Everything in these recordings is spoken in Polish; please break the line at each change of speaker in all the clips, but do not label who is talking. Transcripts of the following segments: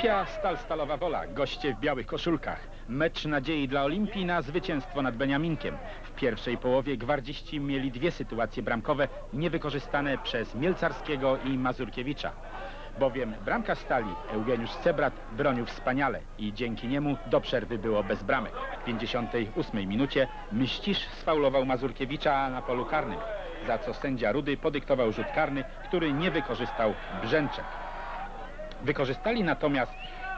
Olimpia, Stal Stalowa Wola, goście w białych koszulkach. Mecz nadziei dla Olimpii na zwycięstwo nad Beniaminkiem. W pierwszej połowie gwardziści mieli dwie sytuacje bramkowe niewykorzystane przez Mielcarskiego i Mazurkiewicza. Bowiem bramka Stali, Eugeniusz Cebrat, bronił wspaniale i dzięki niemu do przerwy było bez bramek. W 58 minucie Myścisz sfaulował Mazurkiewicza na polu karnym, za co sędzia Rudy podyktował rzut karny, który nie wykorzystał Brzęczek. Wykorzystali natomiast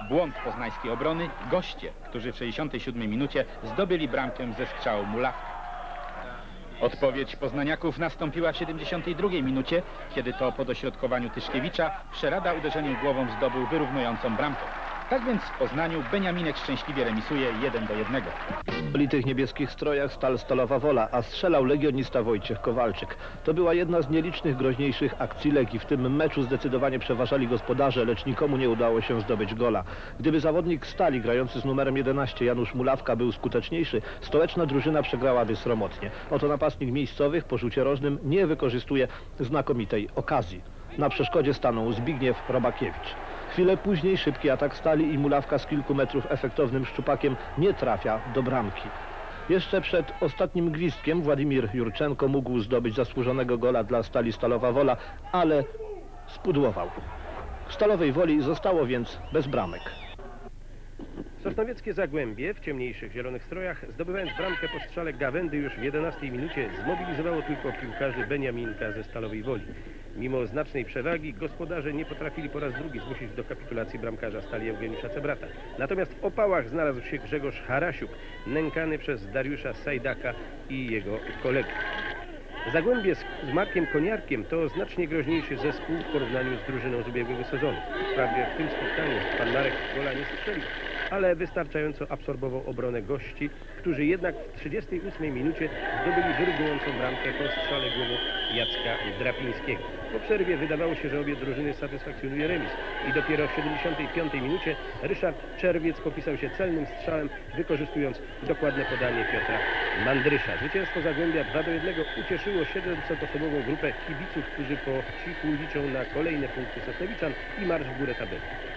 błąd poznańskiej obrony goście, którzy w 67 minucie zdobyli bramkę ze strzału Mulawka. Odpowiedź poznaniaków nastąpiła w 72 minucie, kiedy to po dośrodkowaniu Tyszkiewicza Przerada uderzeniem głową zdobył wyrównującą bramkę. Tak więc w Poznaniu Beniaminek szczęśliwie remisuje 1 do 1.
W litych niebieskich strojach stal Stalowa Wola, a strzelał legionista Wojciech Kowalczyk. To była jedna z nielicznych groźniejszych akcji Legii. W tym meczu zdecydowanie przeważali gospodarze, lecz nikomu nie udało się zdobyć gola. Gdyby zawodnik stali grający z numerem 11 Janusz Mulawka był skuteczniejszy, stołeczna drużyna przegrałaby sromotnie. Oto napastnik miejscowych po rzucie rożnym nie wykorzystuje znakomitej okazji. Na przeszkodzie stanął Zbigniew Robakiewicz. Chwilę później szybki atak stali i mulawka z kilku metrów efektownym szczupakiem nie trafia do bramki. Jeszcze przed ostatnim gwizdkiem Władimir Jurczenko mógł zdobyć zasłużonego gola dla stali Stalowa Wola, ale spudłował. W Stalowej Woli zostało więc bez bramek.
Sosnowieckie Zagłębie w ciemniejszych zielonych strojach, zdobywając bramkę po strzale Gawędy już w 11 minucie, zmobilizowało tylko piłkarzy Beniaminka ze Stalowej Woli. Mimo znacznej przewagi gospodarze nie potrafili po raz drugi zmusić do kapitulacji bramkarza stali Eugeniusza Cebrata. Natomiast w opałach znalazł się Grzegorz Harasiuk, nękany przez Dariusza Sajdaka i jego kolegów. Zagłębie z, z Markiem Koniarkiem to znacznie groźniejszy zespół w porównaniu z drużyną z ubiegłego sezonu. Wprawdzie w tym spotkaniu pan Marek gola nie strzelił, ale wystarczająco absorbował obronę gości, którzy jednak w 38 minucie zdobyli wyrównującą bramkę po strzale głową Jacka Drapińskiego. Po przerwie wydawało się, że obie drużyny satysfakcjonuje remis i dopiero w 75 minucie Ryszard Czerwiec popisał się celnym strzałem, wykorzystując dokładne podanie Piotra Mandrysza. Zwycięstwo Zagłębia 2 do 1 ucieszyło 700-osobową grupę kibiców, którzy po cichu liczą na kolejne punkty Sosnowiczan i marsz w górę tabeli.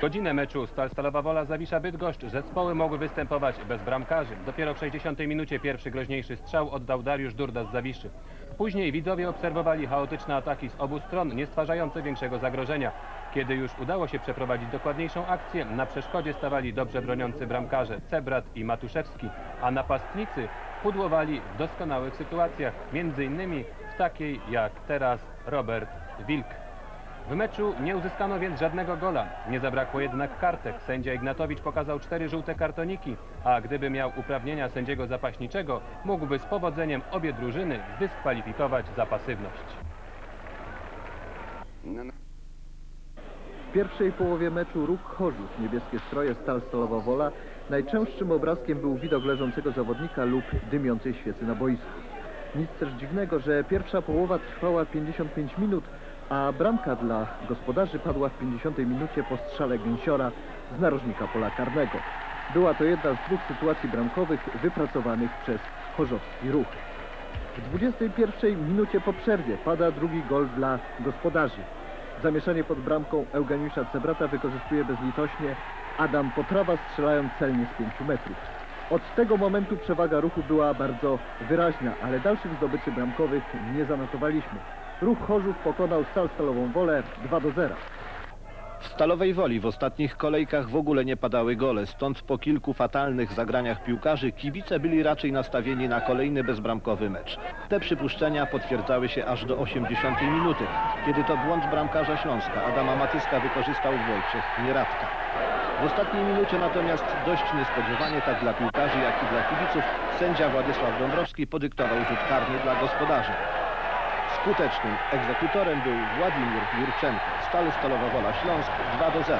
Godzinę meczu Stal Stalowa Wola Zawisza Bydgoszcz. Zespoły mogły występować bez bramkarzy. Dopiero w 60 minucie pierwszy groźniejszy strzał oddał Dariusz Durda z Zawiszy. Później widzowie obserwowali chaotyczne ataki z obu stron, nie stwarzające większego zagrożenia. Kiedy już udało się przeprowadzić dokładniejszą akcję, na przeszkodzie stawali dobrze broniący bramkarze Cebrat i Matuszewski, a napastnicy pudłowali w doskonałych sytuacjach, między innymi w takiej jak teraz Robert Wilk. W meczu nie uzyskano więc żadnego gola. Nie zabrakło jednak kartek. Sędzia Ignatowicz pokazał cztery żółte kartoniki, a gdyby miał uprawnienia sędziego zapaśniczego, mógłby z powodzeniem obie drużyny dyskwalifikować za pasywność.
W pierwszej połowie meczu ruch Chorzów, niebieskie stroje, stal stalowa wola. Najczęstszym obrazkiem był widok leżącego zawodnika lub dymiącej świecy na boisku. Nic też dziwnego, że pierwsza połowa trwała 55 minut, a bramka dla gospodarzy padła w 50 minucie po strzale Gęsiora z narożnika pola karnego. Była to jedna z dwóch sytuacji bramkowych wypracowanych przez chorzowski ruch. W 21 minucie po przerwie pada drugi gol dla gospodarzy. Zamieszanie pod bramką Eugeniusza Cebrata wykorzystuje bezlitośnie Adam Potrawa strzelając celnie z 5 metrów. Od tego momentu przewaga ruchu była bardzo wyraźna, ale dalszych zdobyczy bramkowych nie zanotowaliśmy. Ruch Chorzów pokonał Stal Stalową Wolę 2 do 0.
W Stalowej Woli w ostatnich kolejkach w ogóle nie padały gole, stąd po kilku fatalnych zagraniach piłkarzy kibice byli raczej nastawieni na kolejny bezbramkowy mecz. Te przypuszczenia potwierdzały się aż do 80 minuty, kiedy to błąd bramkarza Śląska Adama Matyska wykorzystał Wojciech Nieradka. W ostatniej minucie natomiast dość niespodziewanie tak dla piłkarzy jak i dla kibiców sędzia Władysław Dąbrowski podyktował rzut karny dla gospodarzy. Skutecznym egzekutorem był Władimir Jurczenko. Stal Stalowa Wola Śląsk 2 do 0.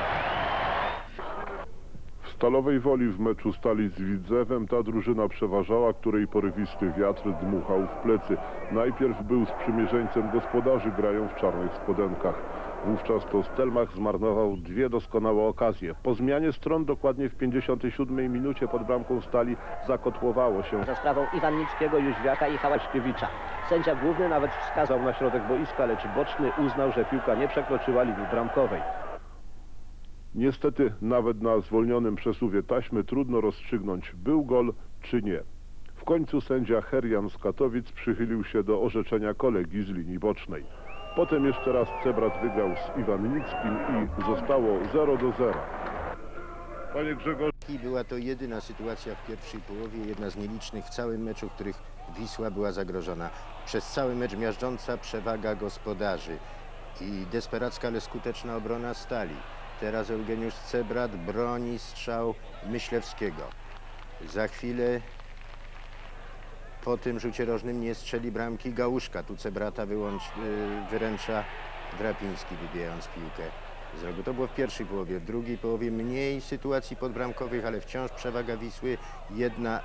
W Stalowej Woli w meczu Stali z Widzewem ta drużyna przeważała, której porywisty wiatr dmuchał w plecy. Najpierw był sprzymierzeńcem gospodarzy, grają w czarnych spodenkach. Wówczas to Stelmach zmarnował dwie doskonałe okazje. Po zmianie stron dokładnie w 57 minucie pod bramką Stali zakotłowało się.
za sprawą Iwannickiego, Jóźwiaka i Hałaszkiewicza. Sędzia główny nawet wskazał
na środek boiska, lecz boczny uznał, że piłka nie przekroczyła linii bramkowej.
Niestety nawet na zwolnionym przesuwie taśmy trudno rozstrzygnąć był gol czy nie. W końcu sędzia Herian z Katowic przychylił się do orzeczenia kolegi z linii bocznej. Potem jeszcze raz Cebrat wygrał z Iwannickim i zostało 0 do 0. Panie Grzegorz,
była to jedyna sytuacja w pierwszej połowie, jedna z nielicznych w całym meczu, w których Wisła była zagrożona. Przez cały mecz miażdżąca przewaga gospodarzy i desperacka, ale skuteczna obrona stali. Teraz Eugeniusz Cebrat broni strzał Myślewskiego. Za chwilę po tym rzucie rożnym nie strzeli bramki Gałuszka. Tu Cebrata wyłącz, y, wyręcza Drapiński, wybijając piłkę z rogu. To było w pierwszej połowie. W drugiej połowie mniej sytuacji podbramkowych, ale wciąż przewaga Wisły. Jedna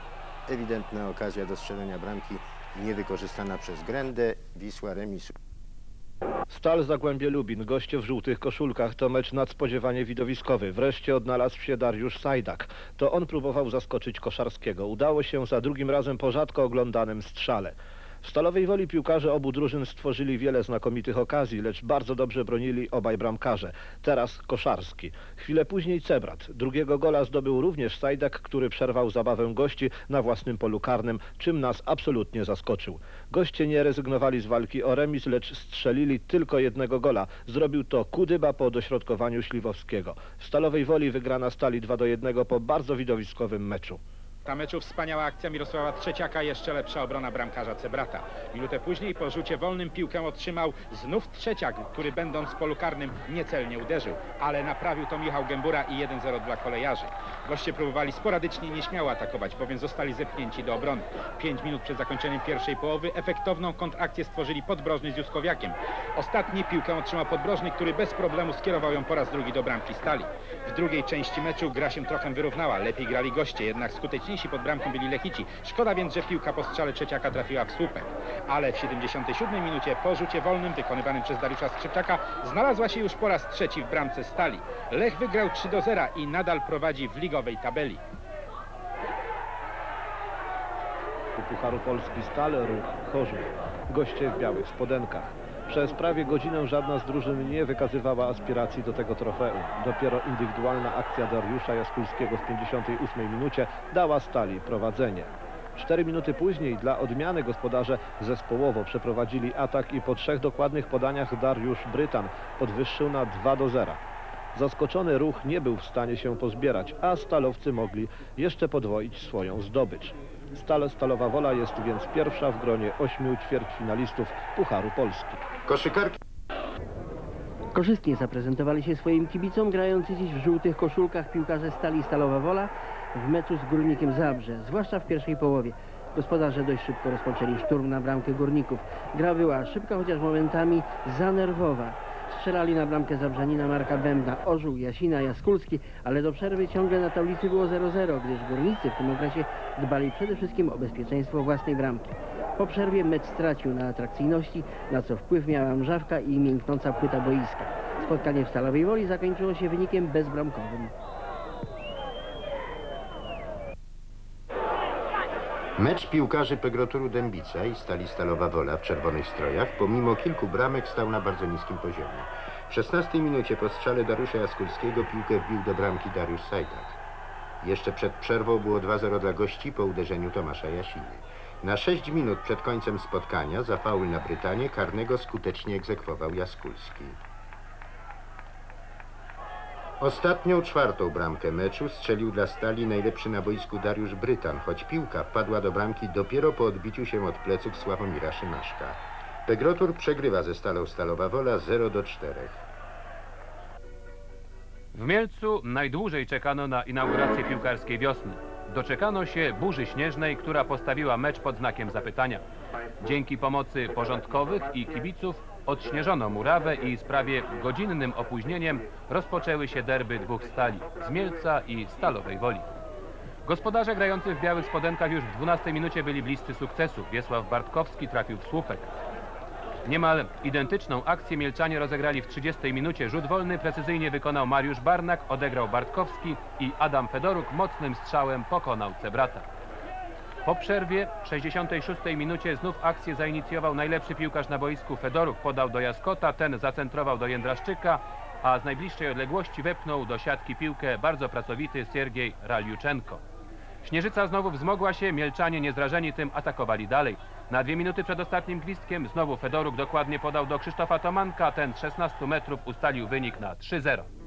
ewidentna okazja do strzelenia bramki niewykorzystana przez Grendę. Wisła remis
Stal Zagłębie Lubin, goście w żółtych koszulkach, to mecz nadspodziewanie widowiskowy. Wreszcie odnalazł się Dariusz Sajdak. To on próbował zaskoczyć Koszarskiego. Udało się za drugim razem po rzadko oglądanym strzale. W Stalowej Woli piłkarze obu drużyn stworzyli wiele znakomitych okazji, lecz bardzo dobrze bronili obaj bramkarze. Teraz Koszarski. Chwilę później Cebrat. Drugiego gola zdobył również Sajdak, który przerwał zabawę gości na własnym polu karnym, czym nas absolutnie zaskoczył. Goście nie rezygnowali z walki o remis, lecz strzelili tylko jednego gola. Zrobił to Kudyba po dośrodkowaniu Śliwowskiego. W Stalowej Woli wygrana stali 2 do 1 po bardzo widowiskowym meczu.
Ta meczu wspaniała akcja Mirosława Trzeciaka, jeszcze lepsza obrona bramkarza Cebrata. Minutę później po rzucie wolnym piłkę otrzymał znów Trzeciak, który będąc w polu karnym niecelnie uderzył. Ale naprawił to Michał Gębura i 1-0 dla kolejarzy. Goście próbowali sporadycznie nieśmiało atakować, bowiem zostali zepchnięci do obrony. Pięć minut przed zakończeniem pierwszej połowy efektowną kontrakcję stworzyli Podbrożny z Juskowiakiem. Ostatni piłkę otrzymał Podbrożny, który bez problemu skierował ją po raz drugi do bramki Stali. W drugiej części meczu gra się trochę wyrównała. Lepiej grali goście, jednak skuteczniejsi pod bramką byli Lechici. Szkoda więc, że piłka po strzale Trzeciaka trafiła w słupek. Ale w 77 minucie po rzucie wolnym wykonywanym przez Dariusza Skrzypczaka znalazła się już po raz trzeci w bramce Stali. Lech wygrał 3 do 0 i nadal prowadzi w ligowej tabeli.
Pucharu Polski Stal, Ruch Chorzów. Goście w białych spodenkach. Przez prawie godzinę żadna z drużyn nie wykazywała aspiracji do tego trofeum. Dopiero indywidualna akcja Dariusza Jaskulskiego w 58 minucie dała Stali prowadzenie. Cztery minuty później dla odmiany gospodarze zespołowo przeprowadzili atak i po trzech dokładnych podaniach Dariusz Brytan podwyższył na 2 do 0. Zaskoczony ruch nie był w stanie się pozbierać, a stalowcy mogli jeszcze podwoić swoją zdobycz. Stal Stalowa Wola jest więc pierwsza w gronie ośmiu ćwierćfinalistów Pucharu Polski.
Koszykarki
Korzystnie zaprezentowali się swoim kibicom, grający dziś w żółtych koszulkach piłkarze Stali Stalowa Wola w meczu z Górnikiem Zabrze, zwłaszcza w pierwszej połowie. Gospodarze dość szybko rozpoczęli szturm na bramkę Górników. Gra była szybka, chociaż momentami zanerwowa. Strzelali na bramkę Zabrzanina Marka Bębna, Orzeł, Jasina, Jaskulski, ale do przerwy ciągle na tablicy było 0-0, gdyż Górnicy w tym okresie dbali przede wszystkim o bezpieczeństwo własnej bramki. Po przerwie mecz stracił na atrakcyjności, na co wpływ miała mrzawka i mięknąca płyta boiska. Spotkanie w Stalowej Woli zakończyło się wynikiem bezbramkowym.
Mecz piłkarzy Pegroturu Dębica i Stali Stalowa Wola w czerwonych strojach pomimo kilku bramek stał na bardzo niskim poziomie. W 16 minucie po strzale Dariusza Jaskulskiego piłkę wbił do bramki Dariusz Sajdak. Jeszcze przed przerwą było 2-0 dla gości po uderzeniu Tomasza Jasiny. Na 6 minut przed końcem spotkania za faul na Brytanię karnego skutecznie egzekwował Jaskulski. Ostatnią czwartą bramkę meczu strzelił dla Stali najlepszy na boisku Dariusz Brytan, choć piłka wpadła do bramki dopiero po odbiciu się od pleców Sławomira Szymaszka. Pegrotur przegrywa ze Stalą Stalowa Wola 0 do 4.
W Mielcu najdłużej czekano na inaugurację piłkarskiej wiosny. Doczekano się burzy śnieżnej, która postawiła mecz pod znakiem zapytania. Dzięki pomocy porządkowych i kibiców odśnieżono murawę i z prawie godzinnym opóźnieniem rozpoczęły się derby dwóch stali z Mielca i Stalowej Woli. Gospodarze grający w białych spodenkach już w 12 minucie byli bliscy sukcesu. Wiesław Bartkowski trafił w słupek. Niemal identyczną akcję Mielczanie rozegrali w 30 minucie. Rzut wolny precyzyjnie wykonał Mariusz Barnak, odegrał Bartkowski i Adam Fedoruk mocnym strzałem pokonał Cebrata. Po przerwie w 66 minucie znów akcję zainicjował najlepszy piłkarz na boisku Fedoruk. Podał do Jaskota, ten zacentrował do Jędraszczyka a z najbliższej odległości wepchnął do siatki piłkę bardzo pracowity Siergiej Raliuczenko. Śnieżyca znowu wzmogła się, Mielczanie niezrażeni tym atakowali dalej. Na dwie minuty przed ostatnim gwizdkiem znowu Fedoruk dokładnie podał do Krzysztofa Tomanka, ten z 16 metrów ustalił wynik na 3-0.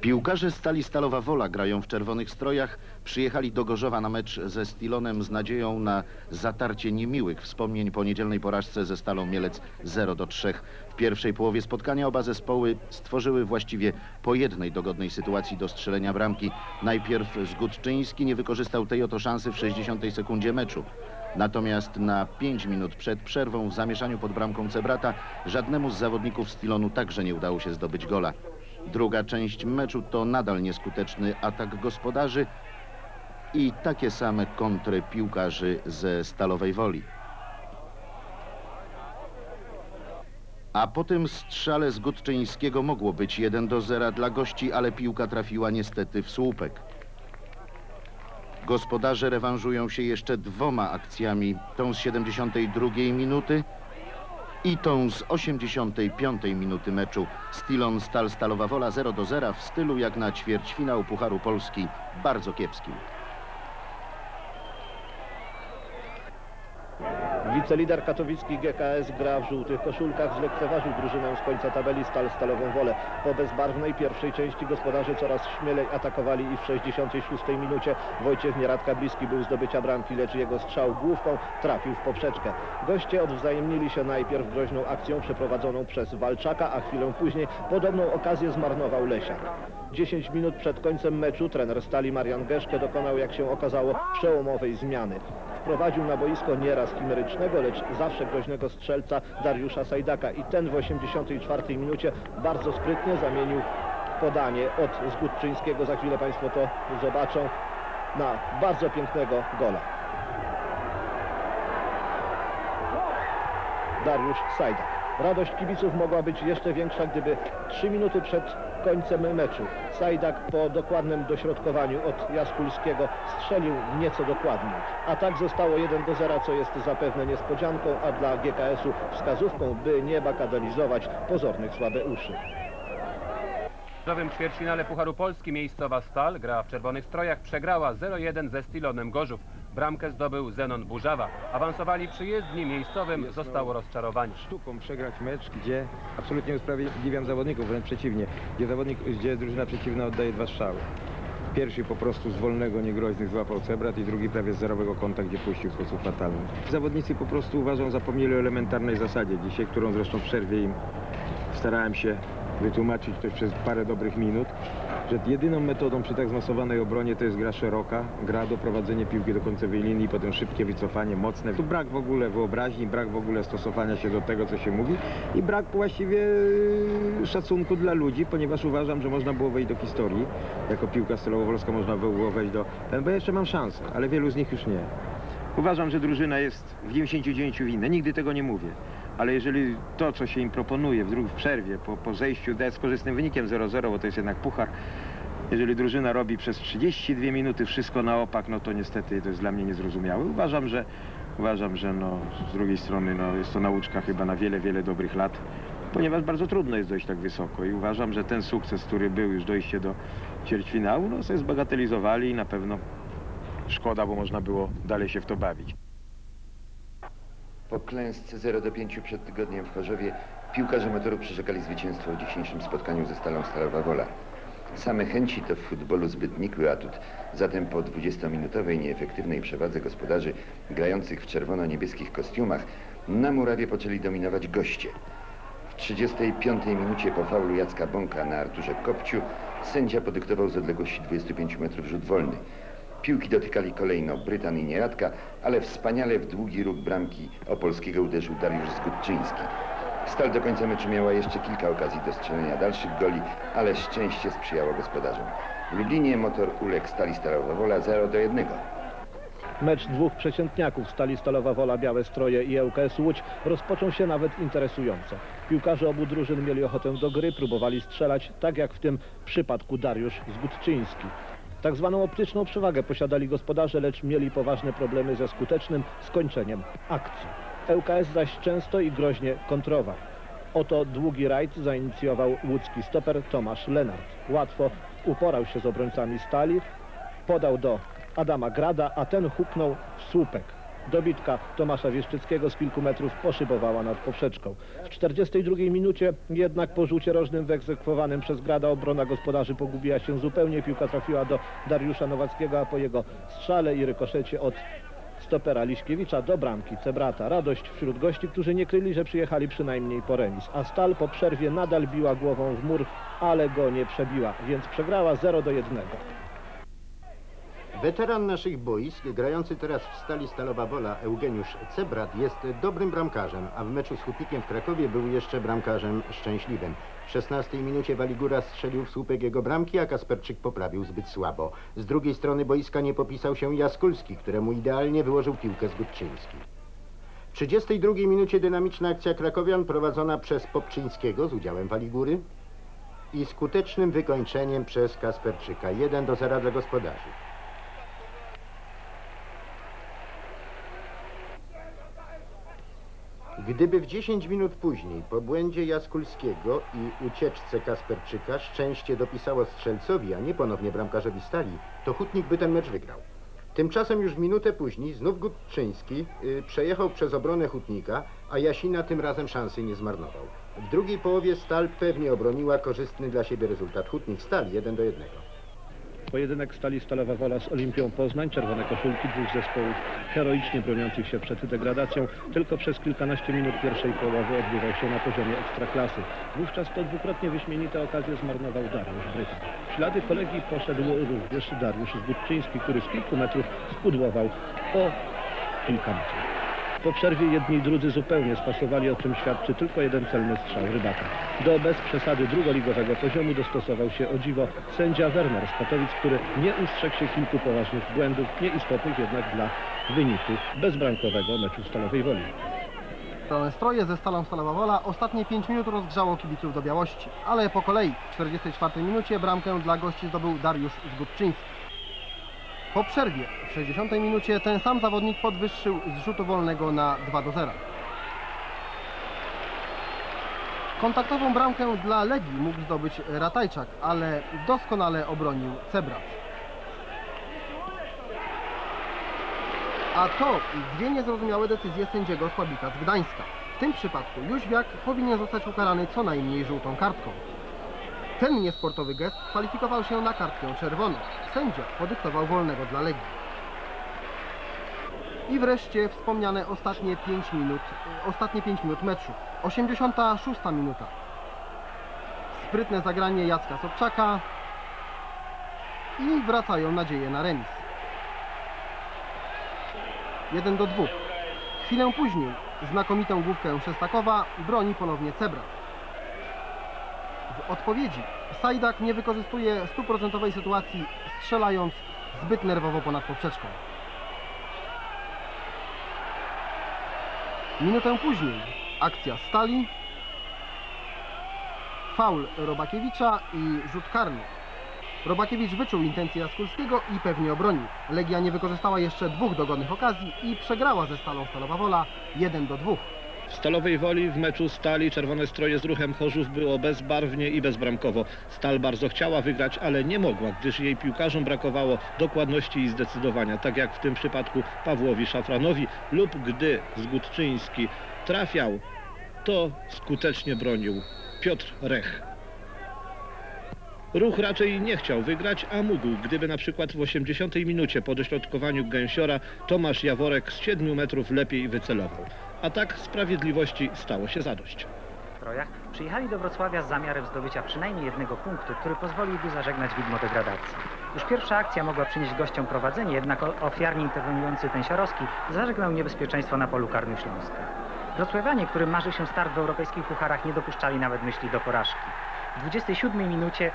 Piłkarze Stali Stalowa Wola grają w czerwonych strojach. Przyjechali do Gorzowa na mecz ze Stilonem z nadzieją na zatarcie niemiłych wspomnień po niedzielnej porażce ze Stalą Mielec 0 do 3. W pierwszej połowie spotkania oba zespoły stworzyły właściwie po jednej dogodnej sytuacji do strzelenia bramki. Najpierw Zgudczyński nie wykorzystał tej oto szansy w 60 sekundzie meczu. Natomiast na 5 minut przed przerwą w zamieszaniu pod bramką Cebrata żadnemu z zawodników Stilonu także nie udało się zdobyć gola. Druga część meczu to nadal nieskuteczny atak gospodarzy i takie same kontry piłkarzy ze Stalowej Woli. A po tym strzale z Gutczyńskiego mogło być 1 do 0 dla gości, ale piłka trafiła niestety w słupek. Gospodarze rewanżują się jeszcze dwoma akcjami, tą z 72 minuty i tą z 85 minuty meczu. Stilon Stal Stalowa Wola 0 do 0 w stylu jak na ćwierćfinał Pucharu Polski, bardzo kiepskim.
Wicelider katowicki GKS gra w żółtych koszulkach, zlekceważył drużynę z końca tabeli Stal Stalową Wolę. Po bezbarwnej pierwszej części gospodarze coraz śmielej atakowali i w 66 minucie Wojciech Nieradka bliski był zdobycia bramki, lecz jego strzał główką trafił w poprzeczkę. Goście odwzajemnili się najpierw groźną akcją przeprowadzoną przez Walczaka, a chwilę później podobną okazję zmarnował Lesiak. 10 minut przed końcem meczu trener Stali Marian Geszke dokonał, jak się okazało, przełomowej zmiany. Wprowadził na boisko nieraz chimerycznego, lecz zawsze groźnego strzelca Dariusza Sajdaka i ten w 84 minucie bardzo sprytnie zamienił podanie od Zgudczyńskiego, za chwilę Państwo to zobaczą, na bardzo pięknego gola. Dariusz Sajdak. Radość kibiców mogła być jeszcze większa, gdyby 3 minuty przed końcem meczu Sajdak po dokładnym dośrodkowaniu od Jaskulskiego strzelił nieco dokładniej. A tak zostało 1 do 0, co jest zapewne niespodzianką, a dla GKS-u wskazówką, by nie bagatelizować pozornych słabeuszy.
W nowym ćwierćfinale Pucharu Polski miejscowa Stal gra w czerwonych strojach, przegrała 0-1 ze Stilonem Gorzów. Bramkę zdobył Zenon Burzawa. Awansowali przyjezdni, miejscowym zostało rozczarowanie.
sztuką przegrać mecz, gdzie absolutnie usprawiedliwiam zawodników, wręcz przeciwnie, gdzie zawodnik, gdzie drużyna przeciwna oddaje dwa strzały. Pierwszy po prostu z wolnego, niegroźnych złapał Cebrat i drugi prawie z zerowego kąta, gdzie puścił w sposób fatalny. Zawodnicy po prostu uważam zapomnieli o elementarnej zasadzie dzisiaj, którą zresztą w przerwie im starałem się wytłumaczyć to przez parę dobrych minut, że jedyną metodą przy tak zmasowanej obronie to jest gra szeroka, gra doprowadzenie piłki do końcowej linii, potem szybkie wycofanie, mocne. Tu brak w ogóle wyobraźni, brak w ogóle stosowania się do tego, co się mówi i brak właściwie yy, szacunku dla ludzi, ponieważ uważam, że można było wejść do historii. Jako piłka stylowo-wolska można było wejść do... Bo jeszcze mam szansę, ale wielu z nich już nie. Uważam, że drużyna jest w 99 winna. Nigdy tego nie mówię. Ale jeżeli to, co się im proponuje w, dru- w przerwie, po, po zejściu D z korzystnym wynikiem 0-0, bo to jest jednak puchar, jeżeli drużyna robi przez 32 minuty wszystko na opak, no to niestety to jest dla mnie niezrozumiałe. Uważam, że, uważam, że no, z drugiej strony no, jest to nauczka chyba na wiele, wiele dobrych lat, ponieważ bardzo trudno jest dojść tak wysoko i uważam, że ten sukces, który był już dojście do ćwierćfinału, no sobie zbagatelizowali i na pewno szkoda, bo można było dalej się w to bawić.
Po klęsce 0 do 5 przed tygodniem w Chorzowie piłkarze motoru przyrzekali zwycięstwo w dzisiejszym spotkaniu ze Stalą Stalowa Wola. Same chęci to w futbolu zbyt nikły atut, zatem po 20-minutowej nieefektywnej przewadze gospodarzy grających w czerwono-niebieskich kostiumach na murawie poczęli dominować goście. W 35 minucie po faulu Jacka Bąka na Arturze Kopciu sędzia podyktował z odległości 25 metrów rzut wolny. Piłki dotykali kolejno Brytan i Nieradka, ale wspaniale w długi róg bramki Opolskiego uderzył Dariusz Zgudczyński. Stal do końca meczu miała jeszcze kilka okazji do strzelenia dalszych goli, ale szczęście sprzyjało gospodarzom. W Lublinie motor uległ Stali Stalowa Wola 0 do 1.
Mecz dwóch przeciętniaków Stali Stalowa Wola, Białe Stroje i ŁKS Łódź rozpoczął się nawet interesująco. Piłkarze obu drużyn mieli ochotę do gry, próbowali strzelać, tak jak w tym przypadku Dariusz Zgudczyński. Tak zwaną optyczną przewagę posiadali gospodarze, lecz mieli poważne problemy ze skutecznym skończeniem akcji. ŁKS zaś często i groźnie kontrował. Oto długi rajd zainicjował łódzki stoper Tomasz Lenart. Łatwo uporał się z obrońcami stali, podał do Adama Grada, a ten huknął w słupek. Dobitka Tomasza Wieszczyckiego z kilku metrów poszybowała nad poprzeczką. W 42 minucie jednak po rzucie rożnym wyegzekwowanym przez Grada obrona gospodarzy pogubiła się zupełnie. Piłka trafiła do Dariusza Nowackiego, a po jego strzale i rykoszecie od stopera Liśkiewicza do bramki Cebrata. Radość wśród gości, którzy nie kryli, że przyjechali przynajmniej po remis. A Stal po przerwie nadal biła głową w mur, ale go nie przebiła, więc przegrała 0 do 1.
Weteran naszych boisk, grający teraz w Stali Stalowa Wola, Eugeniusz Cebrat, jest dobrym bramkarzem, a w meczu z Hutnikiem w Krakowie był jeszcze bramkarzem szczęśliwym. W 16 minucie Waligura strzelił w słupek jego bramki, a Kasperczyk poprawił zbyt słabo. Z drugiej strony boiska nie popisał się Jaskulski, któremu idealnie wyłożył piłkę z Gudczyński. W 32 minucie dynamiczna akcja Krakowian prowadzona przez Popczyńskiego z udziałem Waligury i skutecznym wykończeniem przez Kasperczyka. 1 do 0 dla gospodarzy. Gdyby w 10 minut później po błędzie Jaskulskiego i ucieczce Kasperczyka szczęście dopisało strzelcowi, a nie ponownie bramkarzowi Stali, to Hutnik by ten mecz wygrał. Tymczasem już minutę później znów Gutczyński y, przejechał przez obronę Hutnika, a Jasina tym razem szansy nie zmarnował. W drugiej połowie Stal pewnie obroniła korzystny dla siebie rezultat. Hutnik Stal 1 do 1.
Pojedynek Stali Stalowa Wola z Olimpią Poznań, czerwone koszulki dwóch zespołów heroicznie broniących się przed degradacją. Tylko przez kilkanaście minut pierwszej połowy odbywał się na poziomie ekstraklasy. Wówczas to dwukrotnie wyśmienite okazje zmarnował Dariusz Brytan. W ślady kolegi poszedł również Dariusz Zbudczyński, który z kilku metrów spudłował o kilka metrów. Po przerwie jedni i drudzy zupełnie spasowali, o czym świadczy tylko jeden celny strzał rybaka. Do bez przesady drugoligowego poziomu dostosował się o dziwo sędzia Werner z Katowic, który nie ustrzegł się kilku poważnych błędów, nieistotnych jednak dla wyniku bezbramkowego meczu Stalowej Woli.
Pełne stroje ze Stalą Stalowa Wola ostatnie 5 minut rozgrzało kibiców do białości, ale po kolei w 44 minucie bramkę dla gości zdobył Dariusz Zgudczyński. Po przerwie w 60 minucie ten sam zawodnik podwyższył z rzutu wolnego na 2 do 0. Kontaktową bramkę dla Legii mógł zdobyć Ratajczak, ale doskonale obronił Cebrat. A to dwie niezrozumiałe decyzje sędziego Słabika z Gdańska. W tym przypadku Jóźwiak powinien zostać ukarany co najmniej żółtą kartką. Ten niesportowy gest kwalifikował się na kartkę czerwoną. Sędzia podyktował wolnego dla Legii. I wreszcie wspomniane ostatnie 5 minut, ostatnie 5 minut meczu. 86 minuta. Sprytne zagranie Jacka Sobczaka i wracają nadzieje na remis. 1 do 2. Chwilę później znakomitą główkę Szestakowa broni ponownie Cebra. Odpowiedzi Sajdak nie wykorzystuje stuprocentowej sytuacji, strzelając zbyt nerwowo ponad poprzeczką. Minutę później akcja Stali, faul Robakiewicza i rzut karny. Robakiewicz wyczuł intencje Jaskulskiego i pewnie obronił. Legia nie wykorzystała jeszcze dwóch dogodnych okazji i przegrała ze Stalą Stalowa Wola 1 do 2.
W Stalowej Woli w meczu Stali czerwone stroje z ruchem Chorzów było bezbarwnie i bezbramkowo. Stal bardzo chciała wygrać, ale nie mogła, gdyż jej piłkarzom brakowało dokładności i zdecydowania, tak jak w tym przypadku Pawłowi Szafranowi lub gdy Zgudczyński trafiał, to skutecznie bronił Piotr Rech. Ruch raczej nie chciał wygrać, a mógł, gdyby na przykład w 80 minucie po dośrodkowaniu Gęsiora Tomasz Jaworek z 7 metrów lepiej wycelował. A tak sprawiedliwości stało się zadość.
strojach przyjechali do Wrocławia z zamiarem zdobycia przynajmniej jednego punktu, który pozwoliłby zażegnać widmo degradacji. Już pierwsza akcja mogła przynieść gościom prowadzenie, jednak ofiarnie interweniujący Tęsiarowski zażegnał niebezpieczeństwo na polu karnym Śląska. Wrocławianie, którym marzy się start w europejskich pucharach, nie dopuszczali nawet myśli do porażki. W 27 minucie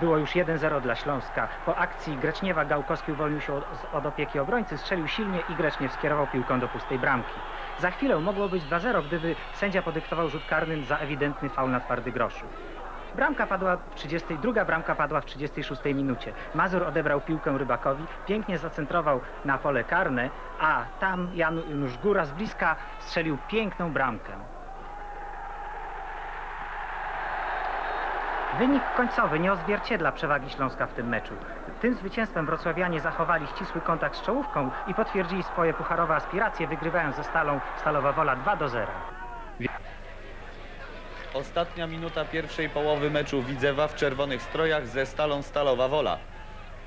było już 1-0 dla Śląska. Po akcji Greczniewa Gałkowski uwolnił się od, od opieki obrońcy, strzelił silnie i Grzeczniew skierował piłkę do pustej bramki. Za chwilę mogło być 2-0, gdyby sędzia podyktował rzut karny za ewidentny faul na twardy groszu. Bramka padła w 30, druga bramka padła w 36 minucie. Mazur odebrał piłkę Rybakowi, pięknie zacentrował na pole karne, a tam Janusz Góra z bliska strzelił piękną bramkę. Wynik końcowy nie odzwierciedla przewagi Śląska w tym meczu. Tym zwycięstwem wrocławianie zachowali ścisły kontakt z czołówką i potwierdzili swoje pucharowe aspiracje, wygrywając ze Stalą Stalowa Wola 2 do 0.
Ostatnia minuta pierwszej połowy meczu Widzewa w czerwonych strojach ze Stalą Stalowa Wola.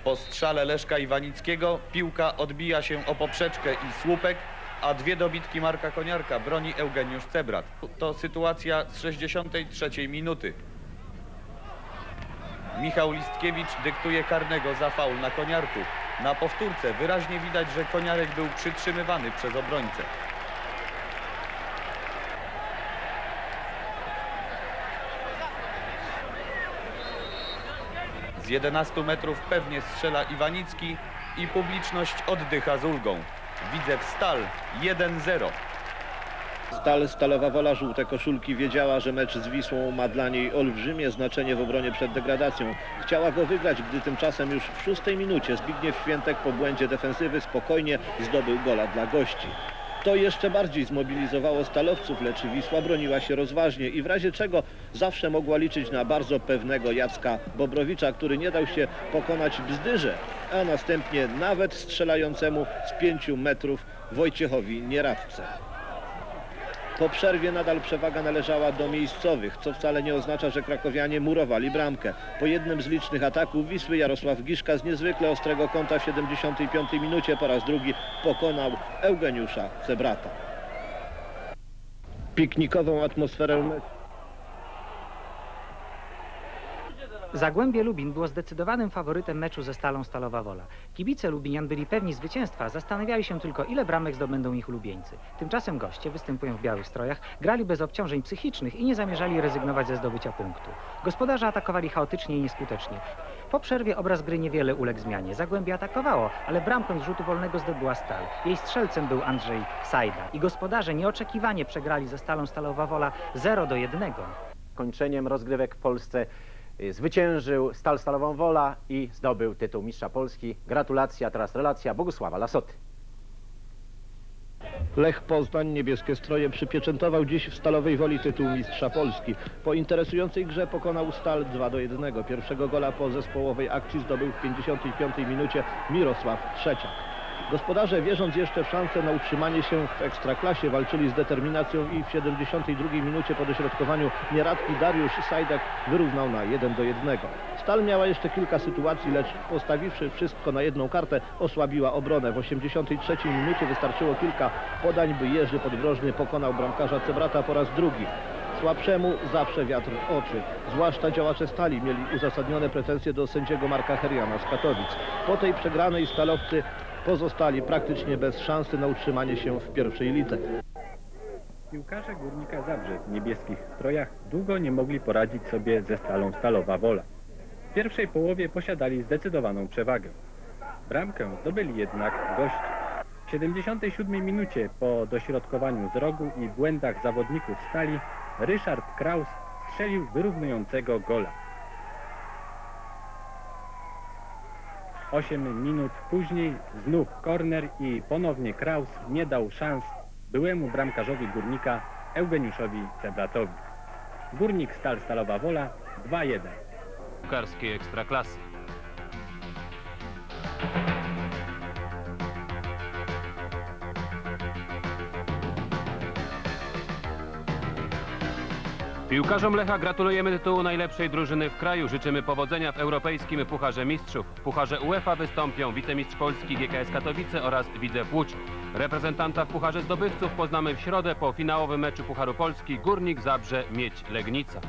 Po strzale Leszka Iwanickiego piłka odbija się o poprzeczkę i słupek, a dwie dobitki Marka Koniarka broni Eugeniusz Cebrat. To sytuacja z 63 minuty. Michał Listkiewicz dyktuje karnego za faul na Koniarku. Na powtórce wyraźnie widać, że Koniarek był przytrzymywany przez obrońcę. Z 11 metrów pewnie strzela Iwanicki i publiczność oddycha z ulgą. Widzew Stal 1-0.
Stal Stalowa Wola Żółte Koszulki wiedziała, że mecz z Wisłą ma dla niej olbrzymie znaczenie w obronie przed degradacją. Chciała go wygrać, gdy tymczasem już w szóstej minucie Zbigniew Świętek po błędzie defensywy spokojnie zdobył gola dla gości. To jeszcze bardziej zmobilizowało stalowców, lecz Wisła broniła się rozważnie i w razie czego zawsze mogła liczyć na bardzo pewnego Jacka Bobrowicza, który nie dał się pokonać bzdyrze, a następnie nawet strzelającemu z pięciu metrów Wojciechowi Nieradce. Po przerwie nadal przewaga należała do miejscowych, co wcale nie oznacza, że krakowianie murowali bramkę. Po jednym z licznych ataków Wisły Jarosław Giszka z niezwykle ostrego kąta w 75 minucie po raz drugi pokonał Eugeniusza Cebrata. Piknikową atmosferę
Zagłębie Lubin było zdecydowanym faworytem meczu ze Stalą Stalowa Wola. Kibice Lubinian byli pewni zwycięstwa, zastanawiali się tylko ile bramek zdobędą ich ulubieńcy. Tymczasem goście, występują w białych strojach, grali bez obciążeń psychicznych i nie zamierzali rezygnować ze zdobycia punktu. Gospodarze atakowali chaotycznie i nieskutecznie. Po przerwie obraz gry niewiele uległ zmianie. Zagłębie atakowało, ale bramkę z rzutu wolnego zdobyła Stal. Jej strzelcem był Andrzej Sajda i gospodarze nieoczekiwanie przegrali ze Stalą Stalowa Wola 0 do 1.
Kończeniem rozgrywek w Polsce zwyciężył Stal Stalową Wola i zdobył tytuł mistrza Polski. Gratulacja, teraz relacja Bogusława Lasoty.
Lech Poznań niebieskie stroje przypieczętował dziś w Stalowej Woli tytuł mistrza Polski. Po interesującej grze pokonał Stal 2 do 1. Pierwszego gola po zespołowej akcji zdobył w 55 minucie Mirosław Trzeciak. Gospodarze wierząc jeszcze w szansę na utrzymanie się w ekstraklasie walczyli z determinacją i w 72 minucie po dośrodkowaniu nieradki Dariusz Sajdek wyrównał na 1 do 1. Stal miała jeszcze kilka sytuacji, lecz postawiwszy wszystko na jedną kartę osłabiła obronę. W 83 minucie wystarczyło kilka podań, by Jerzy Podwrożny pokonał bramkarza Cebrata po raz drugi. Słabszemu zawsze wiatr w oczy. Zwłaszcza działacze Stali mieli uzasadnione pretensje do sędziego Marka Heriana z Katowic. Po tej przegranej stalowcy pozostali praktycznie bez szansy na utrzymanie się w pierwszej lidze.
Piłkarze Górnika Zabrze w niebieskich strojach długo nie mogli poradzić sobie ze stalą Stalowa Wola. W pierwszej połowie posiadali zdecydowaną przewagę. Bramkę zdobyli jednak gości. W 77 minucie po dośrodkowaniu z rogu i błędach zawodników stali Ryszard Kraus strzelił wyrównującego gola. 8 minut później znów korner i ponownie Kraus nie dał szans byłemu bramkarzowi Górnika Eugeniuszowi Cebratowi. Górnik Stal Stalowa Wola 2-1.
Piłkarskiej ekstraklasy. Piłkarzom Lecha gratulujemy tytułu najlepszej drużyny w kraju. Życzymy powodzenia w Europejskim Pucharze Mistrzów. W Pucharze UEFA wystąpią wicemistrz Polski GKS Katowice oraz Widzew Łódź. Reprezentanta w Pucharze Zdobywców poznamy w środę po finałowym meczu Pucharu Polski Górnik Zabrze Miedź Legnica.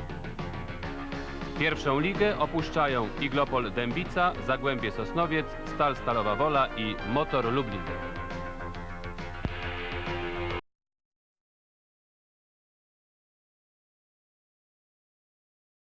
Pierwszą ligę opuszczają Iglopol Dębica, Zagłębie Sosnowiec, Stal Stalowa Wola i Motor Lublin.